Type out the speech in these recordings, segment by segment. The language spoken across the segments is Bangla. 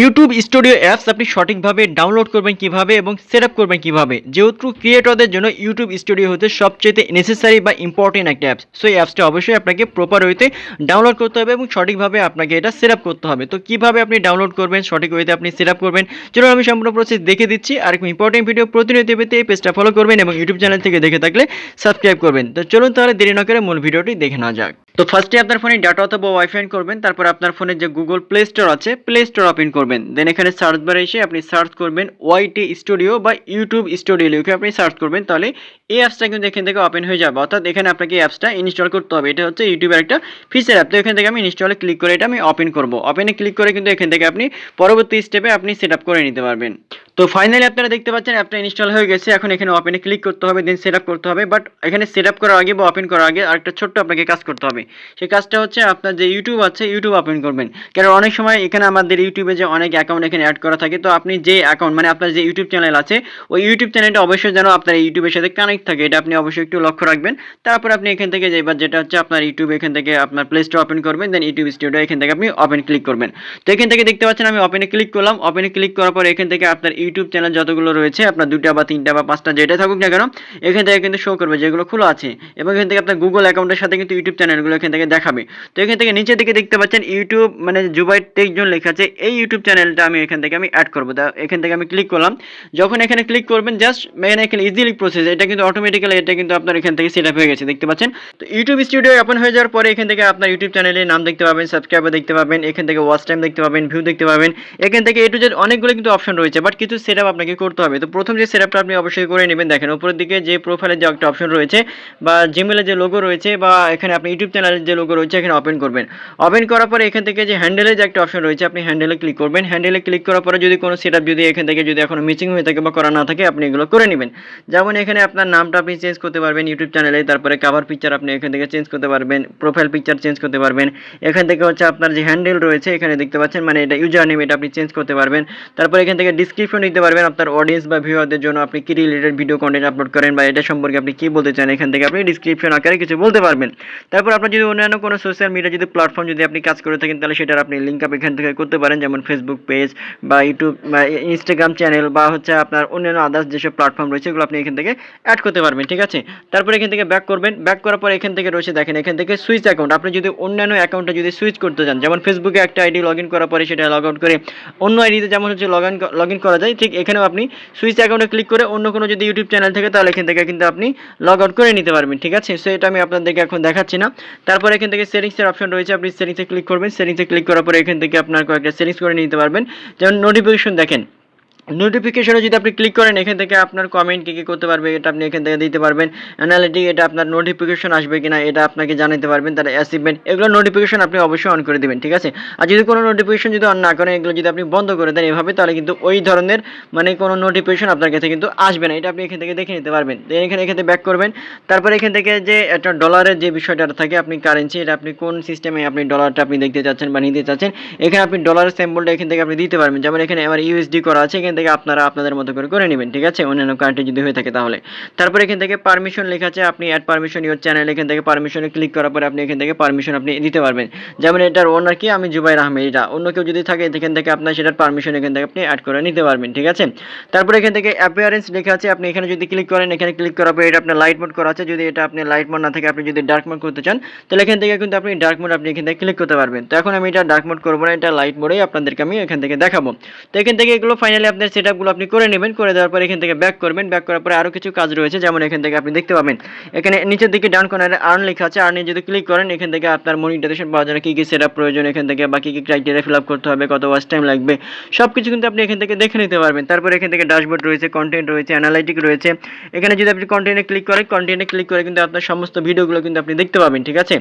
ইউটিউব স্টুডিও অ্যাপস আপনি সঠিকভাবে ডাউনলোড করবেন কীভাবে এবং সেট আপ করবেন কীভাবে? যেহেতু ক্রিয়েটরদের জন্য ইউটিউব স্টুডিও হতে সবচেয়ে নেসেসারি বা ইম্পর্টেন্ট একটা অ্যাপস সো এই অ্যাপসটা অবশ্যই আপনাকে প্রপার ওয়েতে ডাউনলোড করতে হবে এবং সঠিকভাবে আপনাকে এটা সেট আপ করতে হবে। তো কীভাবে আপনি ডাউনলোড করবেন, সঠিক ওয়েতে আপনি সেট আপ করবেন, চলুন আমি সম্পূর্ণ প্রসেস দেখে দিচ্ছি। আর একটু ইম্পর্টেন্ট ভিডিও প্রতিনিয়ত পেতে এই পেজটা ফলো করবেন এবং ইউটিউব চ্যানেল থেকে দেখে থাকলে সাবস্ক্রাইব করবেন। তো চলুন তাহলে দেরি না করে মূল ভিডিওটি দেখে নেওয়া যাক। তো ফার্স্টে আপনার ফোনে ডাটা অথবা ওয়াইফাই করবেন, তারপর আপনার ফোনে যে গুগল প্লে স্টোর আছে প্লে স্টোর ওপেন করবেন। দেন এখানে সার্চ বারে এসে আপনি সার্চ করবেন ওয়াইটি স্টুডিও বা ইউটিউব স্টুডিও লিখে আপনি সার্চ করবেন, তাহলে এই অ্যাপসটা কিন্তু এখান থেকে ওপেন হয়ে যাবে। অর্থাৎ এখানে আপনাকে অ্যাপসটা ইনস্টল করতে হবে। এটা হচ্ছে ইউটিউবের একটা ফিচার অ্যাপ তো এখান থেকে আমি ইনস্টলে ক্লিক করে এটা আমি ওপেন করব। ওপেনে ক্লিক করে কিন্তু এখান থেকে আপনি পরবর্তী স্টেপে আপনি সেট করে নিতে পারবেন। তো ফাইনালি আপনারা দেখতে পাচ্ছেন অ্যাপটা ইনস্টল হয়ে গেছে। এখন এখানে ওপেনে ক্লিক করতে হবে দেন সেট করতে হবে। বাট এখানে সেট করার আগে বা ওপেন করার আগে আরেকটা ছোট্ট আপনাকে কাজ করতে হবে। সেই কাজটা হচ্ছে আপনার যে ইউটিউব আছে ইউটিউব ওপেন করবেন। কারণ অনেক সময় এখানে আমাদের ইউটিউবে যে অনেক অ্যাকাউন্ট এখানে অ্যাড করা থাকে, তো আপনি যে অ্যাকাউন্ট মানে আপনার যে ইউটিউব চ্যানেল আছে, ওই ইউটিউব চ্যানেলটা অবশ্যই যেন আপনার ইউটিউবের সাথে কানেক্ট থাকে এটা আপনি অবশ্যই একটু লক্ষ্য রাখবেন তারপর আপনি এখান থেকে যে এবার যেটা হচ্ছে আপনার ইউটিউব এখান থেকে আপনার প্লে স্টোর ওপেন করবেন দেন ইউটিউব স্টুডিও এখান থেকে আপনি ওপেন ক্লিক করবেন তো এখান থেকে দেখতে পাচ্ছেন আমি ওপেনে ক্লিক করলাম ওপেনে ক্লিক করার পর এখান থেকে আপনার ইউটিউব চ্যানেল যতগুলো রয়েছে আপনার দুটা বা তিনটা বা পাঁচটা যেটা থাকুক না কেন এখান থেকে কিন্তু শো করবে যেগুলো খোলা আছে এবং এখান থেকে আপনার গুগল অ্যাকাউন্টের সাথে কিন্তু ইউটিউব চ্যানেলগুলো এখান থেকে দেখাবে তো এখান থেকে নিচের দিকে দেখতে পাচ্ছেন ইউটিউব মানে জুবাই টেক জোন লেখা আছে এই ইউটিউব চ্যানেলটা আমি এখান থেকে আমি অ্যাড করব তা এখান থেকে আমি ক্লিক করলাম যখন এখানে ক্লিক করবেন জাস্ট এখানে এখানে ইজিলি প্রসেস এটা কিন্তু অটোমেটিক্যালি এটা কিন্তু আপনার এখান থেকে সেট হয়ে গেছে, দেখতে পাচ্ছেন? তো ইউটিউব স্টুডিও ওপেন হয়ে যাওয়ার পরে এখান থেকে আপনার ইউটিউব চ্যানেলের নাম দেখতে পাবেন সাবস্ক্রাইবার দেখতে পাবেন, এখান থেকে ওয়াচ টাইম দেখতে পাবেন ভিউ দেখতে পাবেন। এখান থেকে এ টু জেড অনেকগুলো কিন্তু অপশন রয়েছে বাট কিছু সেট আপ আপনাকে করতে হবে। তো প্রথম যে সেট আপনি অবশ্যই করে নেবেন, দেখেন উপরের দিকে যে প্রোফাইলের যে একটা অপশন রয়েছে, বা জিমেলের যে লোগো রয়েছে, বা এখানে আপনি ইউটিউব চ্যানেলের যে লোগো রয়েছে, এখানে ওপেন করবেন। ওপেন করার পরে এখান থেকে যে হ্যান্ডেলের যে একটা অপশন রয়েছে, আপনি হ্যান্ডেলে ক্লিক করবেন। হ্যান্ডেলে ক্লিক করার পরে যদি কোনো সেট যদি এখান থেকে যদি এখনও মিসিং হয়ে থাকে বা করা না থাকে, আপনি এগুলো করে নেবেন। যেমন এখানে আপনার নামটা আপনি চেঞ্জ করতে পারবেন ইউটিউব চ্যানেলে তারপরে কাভার পিকচার আপনি এখান থেকে চেঞ্জ করতে পারবেন প্রোফাইল পিকচার চেঞ্জ করতে পারবেন। এখান থেকে হচ্ছে আপনার যে হ্যান্ডেল রয়েছে, এখানে দেখতে পাচ্ছেন মানে এটা ইউজার নেম এটা আপনি চেঞ্জ করতে পারবেন। তারপর এখান থেকে ডিসক্রিপশন দিতে পারবেন আপনার অডিয়েন্স বা ভিউয়ারদের জন্য আপনি কি রিলেটেড ভিডিও কন্টেন্ট আপলোড করেন বা এটা সম্পর্কে আপনি কি বলতে চান, এখান থেকে আপনি ডিসক্রিপশন আকারে কিছু বলতে পারবেন। তারপর আপনার যদি অন্যান্য কোনো সোশ্যাল মিডিয়া যদি প্ল্যাটফর্ম যদি আপনি কাজ করে থাকেন, তাহলে সেটার আপনি লিঙ্ক আপ এখান থেকে করতে পারেন, যেমন ফেসবুক পেজ বা ইউটিউব বা ইনস্টাগ্রাম চ্যানেল বা হচ্ছে আপনার অন্যান্য আদার্স যেসব প্ল্যাটফর্ম রয়েছে, এগুলো আপনি এখান থেকে অ্যাড করতে পারবেন, ঠিক আছে? তারপর এখান থেকে ব্যাক করবেন ব্যাক করার পর এখান থেকে রয়েছে, দেখেন, এখান থেকে সুইচ অ্যাকাউন্ট আপনি যদি অন্যান্য অ্যাকাউন্টে যদি সুইচ করতে চান, যেমন ফেসবুকে একটা আইডি লগ ইন করার পরে সেটা লগ আউট করে অন্য আইডিতে যেমন হচ্ছে লগ ইন লগ ইন করা যায়, ঠিক এখানেও আপনি সুইচ অ্যাকাউন্টে ক্লিক করে অন্য কোনো যদি ইউটিউব চ্যানেল থেকে, তাহলে এখান থেকে কিন্তু আপনি লগ আউট করে নিতে পারবেন, ঠিক আছে? সো এটা আমি আপনাদেরকে এখন দেখাচ্ছি না। তারপর এখান থেকে সেটিংসের অপশন রয়েছে, আপনি সেটিংসে ক্লিক করবেন। সেটিংসে ক্লিক করার পরে এখান থেকে আপনার কয়েকটা সেটিংস করে নিতে পারবেন। যেমন নোটিফিকেশন দেখেন নোটিফিকেশনে যদি আপনি ক্লিক করেন, এখান থেকে আপনার কমেন্ট কী কী করতে পারবে এটা আপনি এখান থেকে দিতে পারবেন। অ্যানালিটিক এটা আপনার নোটিফিকেশন আসবে কিনা, এটা আপনাকে জানাতে পারবেন, তার অ্যাচিভমেন্ট এগুলো নোটিফিকেশন আপনি অবশ্যই অন করে দেবেন, ঠিক আছে? আর যদি কোনো নোটিফিকেশন যদি অন না করেন, এগুলো যদি আপনি বন্ধ করে দেন এভাবে, তাহলে কিন্তু ওই ধরনের মানে কোনো নোটিফিকেশন আপনার কাছে কিন্তু আসবে না, এটা আপনি এখান থেকে দেখে নিতে পারবেন। এখানে, এখান থেকে ব্যাক করবেন। তারপরে এখান থেকে যে একটা ডলারের যে বিষয়টা থাকে, আপনি কারেন্সি এটা আপনি কোন সিস্টেমে আপনি ডলারটা আপনি দেখতে চাচ্ছেন বা নিতে চাচ্ছেন, এখানে আপনি ডলারের স্যাম্পলটা এখান থেকে আপনি দিতে পারবেন। যেমন এখানে আমার ইউএসডি করা আছে এখান থেকে আপনারা আপনাদের মতো করে করে নেবেন ঠিক আছে অন্যান্য কান্ট্রি যদি হয়ে থাকে তাহলে তারপর এখান থেকে পারমিশন লেখা আছে আপনি অ্যাড পারমিশন ইউর চ্যানেল এখান থেকে পারমিশনে ক্লিক করার পরে আপনি এখান থেকে পারমিশন আপনি দিতে পারবেন যেমন এটার ওনার কি আমি জুবাইর আহমেদ এটা অন্য কেউ যদি থাকে এখান থেকে আপনার সেটার পারমিশন এখান থেকে আপনি অ্যাড করে নিতে পারবেন ঠিক আছে তারপর এখান থেকে অ্যাপিয়ারেন্স লেখা আছে আপনি এখানে যদি ক্লিক করেন এখানে ক্লিক করার পরে এটা আপনার লাইট মোড করা আছে যদি এটা আপনি লাইট মোড না থাকে আপনি যদি ডার্ক মোড করতে চান তাহলে এখান থেকে কিন্তু আপনি ডার্ক মোড আপনি এখান থেকে ক্লিক করতে পারবেন তো এখন আমি এটা ডার্ক মোড করব না এটা লাইট মোডেই আপনাদেরকে আমি এখান থেকে দেখাবো তো এখান থেকে এগুলো ফাইনালি আপনার সেট আপনি করে নেবেন, করে দেওয়ার পরে এখান থেকে ব্যাক করবেন। ব্যাক করার পরে আরও কিছু কাজ রয়েছে, যেমন এখান থেকে আপনি দেখতে পাবেন। এখানে নিচের দিকে ডান কর্নারে আর্ন লেখা আছে। আর্নে যদি ক্লিক করেন, এখান থেকে আপনার মনিটাইজেশন পাওয়ার জন্য কী কী সেট প্রয়োজন, এখান থেকে বা কী কী ক্রাইটেরিয়া ফিল আপ করতে হবে, কত ওয়াচ টাইম লাগবে সব কিছু কিন্তু আপনি এখান থেকে দেখে নিতে পারবেন। তারপরে এখান থেকে ড্যাশবোর্ড রয়েছে কন্টেন্ট রয়েছে অ্যানালাইটিক রয়েছে। এখানে যদি আপনি কন্টেন্টে ক্লিক করেন কন্টেন্টে ক্লিক করে কিন্তু আপনার সমস্ত ভিডিওগুলো কিন্তু আপনি দেখতে পাবেন, ঠিক আছে?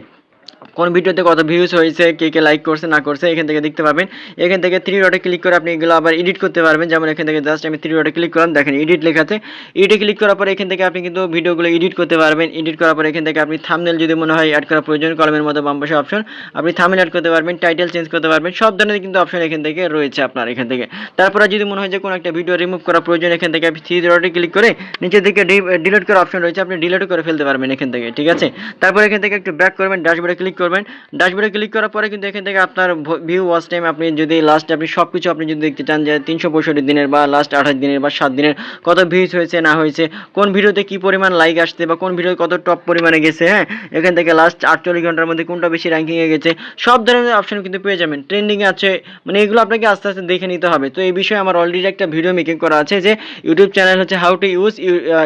কোন ভিডিওতে কত ভিউজ হয়েছে, কে কে লাইক করছে, না করছে, এখান থেকে দেখতে পাবেন। এখান থেকে থ্রি ডটে ক্লিক করে আপনি এগুলো আবার এডিট করতে পারবেন। যেমন এখান থেকে জাস্ট আমি থ্রি ডটে ক্লিক করলাম, দেখেন এডিট লেখা আছে এডিটে ক্লিক করার পরে এখান থেকে আপনি কিন্তু ভিডিওগুলো এডিট করতে পারবেন। এডিট করার পরে এখান থেকে আপনি থামনেল যদি মনে হয় অ্যাড করা প্রয়োজন, কলমের মতো বাম পাশে অপশন আপনি থামনেল অ্যাড করতে পারবেন টাইটেল চেঞ্জ করতে পারবেন, সব ধরনের কিন্তু অপশন এখান থেকে রয়েছে আপনার এখান থেকে। তারপরে যদি মনে হয় যে কোনো একটা ভিডিও রিমুভ করা প্রয়োজন, এখান থেকে আপনি থ্রি ডটে ক্লিক করে নিচের দিকে ডিলিট করার অপশন রয়েছে, আপনি ডিলিট করে ফেলতে পারবেন এখান থেকে, ঠিক আছে? তারপর এখান থেকে একটু ব্যাক করবেন ড্যাশবোর্ডে ক্লিক ক্লিক করবেন। ড্যাশবোর্ডে ক্লিক করার পরে কিন্তু এখান থেকে আপনার ভিউ ওয়াচ টাইম আপনি যদি লাস্ট আপনি সব কিছু আপনি যদি দেখতে চান যে তিনশো পঁয়ষট্টি দিনের বা লাস্ট আঠাশ দিনের বা সাত দিনের কত ভিউজ হয়েছে, না হয়েছে, কোন ভিডিওতে কি পরিমাণ লাইক আসছে বা কোন ভিডিও কত টপ পরিমাণে গেছে হ্যাঁ? এখান থেকে লাস্ট আটচল্লিশ ঘণ্টার মধ্যে কোনটা বেশি র্যাঙ্কিংয়ে গেছে, সব ধরনের অপশন কিন্তু পেয়ে যাবেন। ট্রেন্ডিংয়ে আছে মানে এগুলো আপনাকে আস্তে আস্তে দেখে নিতে হবে। তো এই বিষয়ে আমার অলরেডি একটা ভিডিও মেকিং করা আছে যে ইউটিউব চ্যানেল হচ্ছে how to use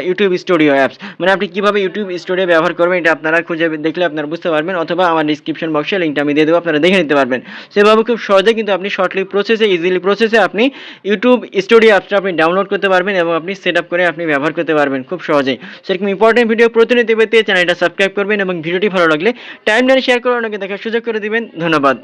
YouTube studio apps মানে আপনি কীভাবে ইউটিউব স্টুডিও ব্যবহার করবেন, এটা আপনারা খুঁজে দেখলে আপনারা বুঝতে পারবেন, অথবা আমার ডিসক্রিপশন বক্সে লিঙ্কটা আমি দিয়ে দেবো, আপনারা দেখে নিতে পারবেন। সেভাবে খুব সহজে কিন্তু আপনি শর্টলি প্রসেসে ইজিলি প্রসেসে আপনি ইউটিউব স্টুডিও অ্যাপসটা আপনি ডাউনলোড করতে পারবেন এবং আপনি সেট করে আপনি ব্যবহার করতে পারবেন খুব সহজেই। সেরকম ইম্পর্টেন্ট ভিডিও প্রতিনিধি পেতে চ্যানেলটা সাবস্ক্রাইব করবেন এবং ভিডিওটি ভালো লাগলে টাইম লাইনে শেয়ার করে অনেকে দেখার সুযোগ করে দিবেন। ধন্যবাদ।